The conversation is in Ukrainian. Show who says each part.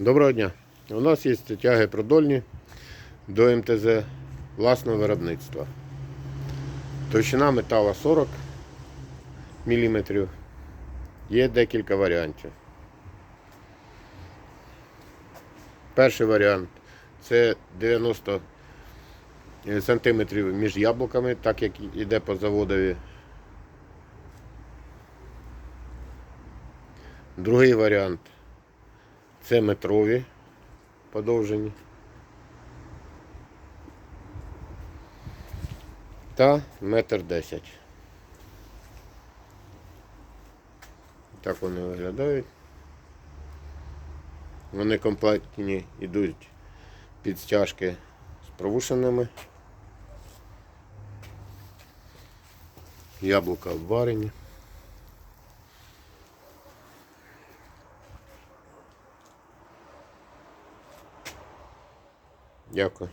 Speaker 1: Доброго дня. У нас є тяги продольні до МТЗ власного виробництва. Товщина метала 40 мм. Є декілька варіантів. Перший варіант це 90 сантиметрів між яблуками, так як іде по заводові. Другий варіант це метрові подовжені. Та метр десять. Так вони виглядають. Вони комплектні йдуть під стяжки з провушеними. Яблука обварені. Дякую.